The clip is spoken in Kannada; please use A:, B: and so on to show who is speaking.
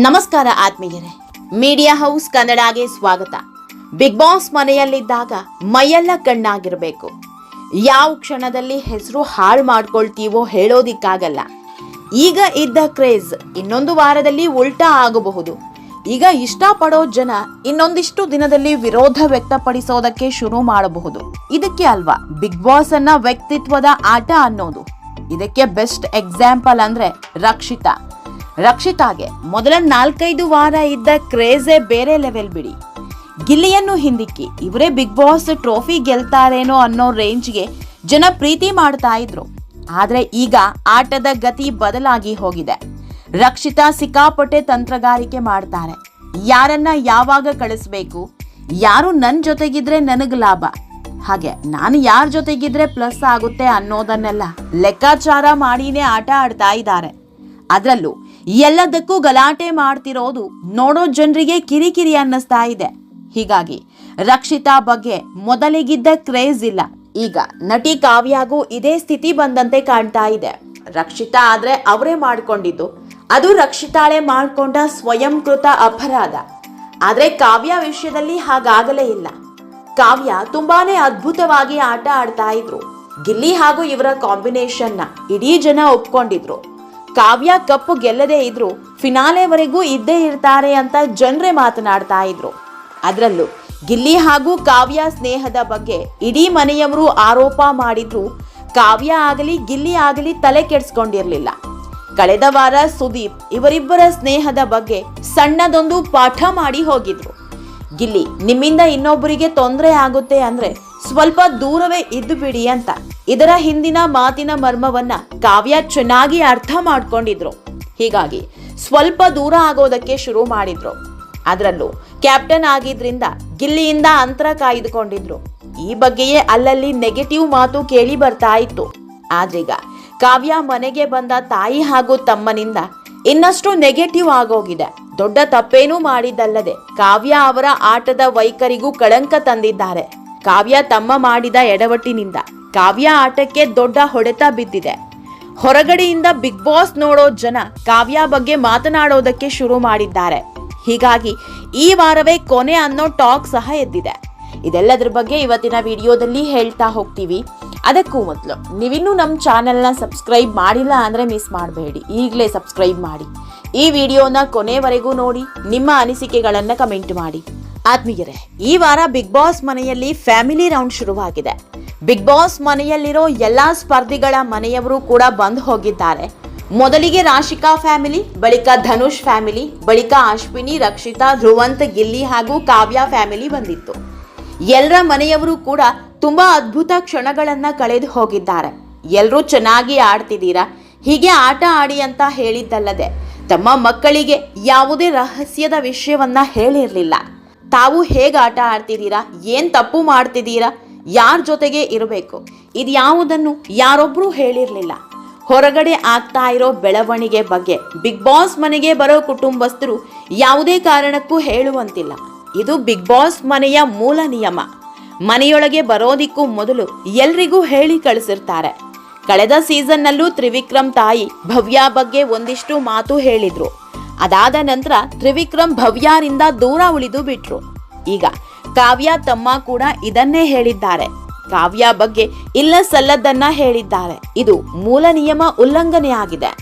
A: ನಮಸ್ಕಾರ ಆತ್ಮೀಯರೇ. ಮೀಡಿಯಾ ಹೌಸ್ ಕನ್ನಡಗೆ ಸ್ವಾಗತ. ಬಿಗ್ ಬಾಸ್ ಮನೆಯಲ್ಲಿದ್ದಾಗ ಮೈಯೆಲ್ಲ ಕಣ್ಣಾಗಿರಬೇಕು. ಯಾವ ಕ್ಷಣದಲ್ಲಿ ಹೆಸರು ಹಾಳು ಮಾಡ್ಕೊಳ್ತೀವೋ ಹೇಳೋದಿಕ್ಕಾಗಲ್ಲ. ಈಗ ಇದ್ದ ಕ್ರೇಜ್ ಇನ್ನೊಂದು ವಾರದಲ್ಲಿ ಉಲ್ಟಾ ಆಗಬಹುದು. ಈಗ ಇಷ್ಟಪಡೋ ಜನ ಇನ್ನೊಂದಿಷ್ಟು ದಿನದಲ್ಲಿ ವಿರೋಧ ವ್ಯಕ್ತಪಡಿಸೋದಕ್ಕೆ ಶುರು ಮಾಡಬಹುದು. ಇದಕ್ಕೆ ಅಲ್ವಾ ಬಿಗ್ ಬಾಸ್ ಅನ್ನ ವ್ಯಕ್ತಿತ್ವದ ಆಟ ಅನ್ನೋದು. ಇದಕ್ಕೆ ಬೆಸ್ಟ್ ಎಕ್ಸಾಂಪಲ್ ಅಂದ್ರೆ ರಕ್ಷಿತಾ. ರಕ್ಷಿತಾಗೆ ಮೊದಲ ನಾಲ್ಕೈದು ವಾರ ಇದ್ದ ಕ್ರೇಜೇ ಬೇರೆ ಲೆವೆಲ್ ಬಿಡಿ. ಗಿಲ್ಲಿಯನ್ನು ಹಿಂದಿಕ್ಕಿ ಇವರೇ ಬಿಗ್ ಬಾಸ್ ಟ್ರೋಫಿ ಗೆಲ್ತಾರೇನೋ ಅನ್ನೋ ರೇಂಜ್ಗೆ ಜನ ಪ್ರೀತಿ ಮಾಡ್ತಾ ಇದ್ರು. ಆದರೆ ಈಗ ಆಟದ ಗತಿ ಬದಲಾಗಿ ಹೋಗಿದೆ. ರಕ್ಷಿತಾ ಸಿಕ್ಕಾಪಟ್ಟೆ ತಂತ್ರಗಾರಿಕೆ ಮಾಡ್ತಾರೆ. ಯಾರನ್ನ ಯಾವಾಗ ಕಳಿಸ್ಬೇಕು, ಯಾರು ನನ್ನ ಜೊತೆಗಿದ್ರೆ ನನಗೆ ಲಾಭ, ಹಾಗೆ ನಾನು ಯಾರ ಜೊತೆಗಿದ್ರೆ ಪ್ಲಸ್ ಆಗುತ್ತೆ ಅನ್ನೋದನ್ನೆಲ್ಲ ಲೆಕ್ಕಾಚಾರ ಮಾಡಿನೇ ಆಟ ಆಡ್ತಾ ಇದ್ದಾರೆ. ಅದರಲ್ಲೂ ಎಲ್ಲದಕ್ಕೂ ಗಲಾಟೆ ಮಾಡ್ತಿರೋದು ನೋಡೋ ಜನರಿಗೆ ಕಿರಿಕಿರಿ ಅನ್ನಿಸ್ತಾ ಇದೆ. ಹೀಗಾಗಿ ರಕ್ಷಿತಾ ಬಗ್ಗೆ ಮೊದಲಿಗಿದ್ದ ಕ್ರೇಜ್ ಇಲ್ಲ. ಈಗ ನಟಿ ಕಾವ್ಯಾಗೂ ಇದೇ ಸ್ಥಿತಿ ಬಂದಂತೆ ಕಾಣ್ತಾ ಇದೆ. ರಕ್ಷಿತಾ ಆದ್ರೆ ಅವರೇ ಮಾಡ್ಕೊಂಡಿದ್ದು. ಅದು ರಕ್ಷಿತಾಳೆ ಮಾಡ್ಕೊಂಡ ಸ್ವಯಂಕೃತ ಅಪರಾಧ. ಆದ್ರೆ ಕಾವ್ಯ ವಿಷಯದಲ್ಲಿ ಹಾಗಾಗಲೇ ಇಲ್ಲ. ಕಾವ್ಯ ತುಂಬಾನೇ ಅದ್ಭುತವಾಗಿ ಆಟ ಆಡ್ತಾ ಇದ್ರು. ಗಿಲ್ಲಿ ಹಾಗೂ ಇವರ ಕಾಂಬಿನೇಷನ್ನ ಇಡೀ ಜನ ಒಪ್ಕೊಂಡಿದ್ರು. ಕಾವ್ಯ ಕಪ್ಪು ಗೆಲ್ಲದೇ ಇದ್ರು ಫಿನಾಲೆವರೆಗೂ ಇದ್ದೇ ಇರ್ತಾರೆ ಅಂತ ಜನರೇ ಮಾತನಾಡ್ತಾ ಇದ್ರು. ಅದರಲ್ಲೂ ಗಿಲ್ಲಿ ಹಾಗೂ ಕಾವ್ಯ ಸ್ನೇಹದ ಬಗ್ಗೆ ಇಡೀ ಮನೆಯವರು ಆರೋಪ ಮಾಡಿದ್ರು. ಕಾವ್ಯ ಆಗಲಿ, ಗಿಲ್ಲಿ ಆಗಲಿ ತಲೆ ಕೆಡಿಸ್ಕೊಂಡಿರಲಿಲ್ಲ. ಕಳೆದ ವಾರ ಸುದೀಪ್ ಇವರಿಬ್ಬರ ಸ್ನೇಹದ ಬಗ್ಗೆ ಸಣ್ಣದೊಂದು ಪಾಠ ಮಾಡಿ ಹೋಗಿದ್ರು. ಗಿಲ್ಲಿ, ನಿಮ್ಮಿಂದ ಇನ್ನೊಬ್ಬರಿಗೆ ತೊಂದರೆ ಆಗುತ್ತೆ ಅಂದ್ರೆ ಸ್ವಲ್ಪ ದೂರವೇ ಇದ್ದು ಬಿಡಿ ಅಂತ. ಇದರ ಹಿಂದಿನ ಮಾತಿನ ಮರ್ಮವನ್ನ ಕಾವ್ಯ ಚೆನ್ನಾಗಿ ಅರ್ಥ ಮಾಡ್ಕೊಂಡಿದ್ರು. ಹೀಗಾಗಿ ಸ್ವಲ್ಪ ದೂರ ಆಗೋದಕ್ಕೆ ಶುರು ಮಾಡಿದ್ರು. ಅದರಲ್ಲೂ ಕ್ಯಾಪ್ಟನ್ ಆಗಿದ್ರಿಂದ ಗಿಲ್ಲಿಯಿಂದ ಅಂತರ ಕಾಯ್ದುಕೊಂಡಿದ್ರು. ಈ ಬಗ್ಗೆಯೇ ಅಲ್ಲಲ್ಲಿ ನೆಗೆಟಿವ್ ಮಾತು ಕೇಳಿ ಬರ್ತಾ ಇತ್ತು. ಆದ್ರೀಗ ಕಾವ್ಯ ಮನೆಗೆ ಬಂದ ತಾಯಿ ಹಾಗೂ ತಮ್ಮನಿಂದ ಇನ್ನಷ್ಟು ನೆಗೆಟಿವ್ ಆಗೋಗಿದೆ. ದೊಡ್ಡ ತಪ್ಪೇನೂ ಮಾಡಿದ್ದಲ್ಲದೆ ಕಾವ್ಯ ಅವರ ಆಟದ ವೈಖರಿಗೂ ಕಳಂಕ ತಂದಿದ್ದಾರೆ. ಕಾವ್ಯ ತಮ್ಮ ಮಾಡಿದ ಎಡವಟ್ಟಿನಿಂದ. ಕಾವ್ಯ ಆಟಕ್ಕೆ ದೊಡ್ಡ ಹೊಡೆತ ಬಿದ್ದಿದೆ. ಹೊರಗಡೆಯಿಂದ ಬಿಗ್ ಬಾಸ್ ನೋಡೋ ಜನ ಕಾವ್ಯ ಬಗ್ಗೆ ಮಾತನಾಡೋದಕ್ಕೆ ಶುರು ಮಾಡಿದ್ದಾರೆ. ಹೀಗಾಗಿ ಈ ವಾರವೇ ಕೊನೆ ಅನ್ನೋ ಟಾಕ್ ಸಹ ಎದ್ದಿದೆ. ಇದೆಲ್ಲದ್ರ ಬಗ್ಗೆ ಇವತ್ತಿನ ವಿಡಿಯೋದಲ್ಲಿ ಹೇಳ್ತಾ ಹೋಗ್ತೀವಿ. ಅದಕ್ಕೂ ಮೊದಲು, ನೀವಿನ್ನೂ ನಮ್ಮ ಚಾನೆಲ್ನ ಸಬ್ಸ್ಕ್ರೈಬ್ ಮಾಡಿಲ್ಲ ಅಂದರೆ ಮಿಸ್ ಮಾಡಬೇಡಿ. ಈಗಲೇ ಸಬ್ಸ್ಕ್ರೈಬ್ ಮಾಡಿ. ಈ ವಿಡಿಯೋನ ಕೊನೆವರೆಗೂ ನೋಡಿ, ನಿಮ್ಮ ಅನಿಸಿಕೆಗಳನ್ನು ಕಮೆಂಟ್ ಮಾಡಿ. ಆತ್ಮೀಯರೇ, ಈ ವಾರ ಬಿಗ್ ಬಾಸ್ ಮನೆಯಲ್ಲಿ ಫ್ಯಾಮಿಲಿ ರೌಂಡ್ ಶುರುವಾಗಿದೆ. ಬಿಗ್ ಬಾಸ್ ಮನೆಯಲ್ಲಿರೋ ಎಲ್ಲಾ ಸ್ಪರ್ಧಿಗಳ ಮನೆಯವರು ಕೂಡ ಬಂದು ಹೋಗಿದ್ದಾರೆ. ಮೊದಲಿಗೆ ರಾಶಿಕಾ ಫ್ಯಾಮಿಲಿ ಬಳಿಕ ಧನುಷ್ ಫ್ಯಾಮಿಲಿ ಬಳಿಕ ಅಶ್ವಿನಿ, ರಕ್ಷಿತಾ, ಧ್ರುವಂತ್, ಗಿಲ್ಲಿ ಹಾಗೂ ಕಾವ್ಯ ಫ್ಯಾಮಿಲಿ ಬಂದಿತ್ತು. ಎಲ್ಲರ ಮನೆಯವರು ಕೂಡ ತುಂಬಾ ಅದ್ಭುತ ಕ್ಷಣಗಳನ್ನ ಕಳೆದು ಹೋಗಿದ್ದಾರೆ. ಎಲ್ಲರೂ ಚೆನ್ನಾಗಿ ಆಡ್ತಿದ್ದೀರಾ? ಹೀಗೆ ಆಟ ಆಡಿ ಅಂತ ಹೇಳಿದ್ದಲ್ಲದೆ, ತಮ್ಮ ಮಕ್ಕಳಿಗೆ ಯಾವುದೇ ರಹಸ್ಯದ ವಿಷಯವನ್ನ ಹೇಳಿರ್ಲಿಲ್ಲ. ತಾವು ಹೇಗೆ ಆಟ ಆಡ್ತಿದ್ದೀರಾ? ಏನು ತಪ್ಪು ಮಾಡ್ತಿದ್ದೀರಾ? ಯಾರ ಜೊತೆಗೆ ಇರಬೇಕು? ಇದು ಯಾವುದನ್ನು ಯಾರೊಬ್ರು ಹೇಳಿರಲಿಲ್ಲ. ಹೊರಗಡೆ ಆಗ್ತಾ ಇರೋ ಬೆಳವಣಿಗೆ ಬಗ್ಗೆ, ಬಿಗ್ ಬಾಸ್ ಮನೆಗೆ ಬರೋ ಕುಟುಂಬಸ್ಥರು ಯಾವುದೇ ಕಾರಣಕ್ಕೂ ಹೇಳುವಂತಿಲ್ಲ. ಇದು ಬಿಗ್ ಬಾಸ್ ಮನೆಯ ಮೂಲ ನಿಯಮ. ಮನೆಯೊಳಗೆ ಬರೋದಿಕ್ಕೂ ಮೊದಲು ಎಲ್ರಿಗೂ ಹೇಳಿ ಕಳಿಸಿರ್ತಾರೆ. ಕಳೆದ ಸೀಸನ್ನಲ್ಲೂ ತ್ರಿವಿಕ್ರಮ್ ತಾಯಿ ಭವ್ಯ ಬಗ್ಗೆ ಒಂದಿಷ್ಟು ಮಾತು ಹೇಳಿದ್ರು. ಅದಾದ ನಂತರ ತ್ರಿವಿಕ್ರಮ್ ಭವ್ಯಾರಿಂದ ದೂರ ಉಳಿದು ಬಿಟ್ರು. ಈಗ ಕಾವ್ಯ ತಮ್ಮ ಕೂಡ ಇದನ್ನೇ ಹೇಳಿದ್ದಾರೆ. ಕಾವ್ಯ ಬಗ್ಗೆ ಇಲ್ಲ ಸಲ್ಲದನ್ನ ಹೇಳಿದ್ದಾರೆ. ಇದು ಮೂಲ ನಿಯಮ ಉಲ್ಲಂಘನೆ ಆಗಿದೆ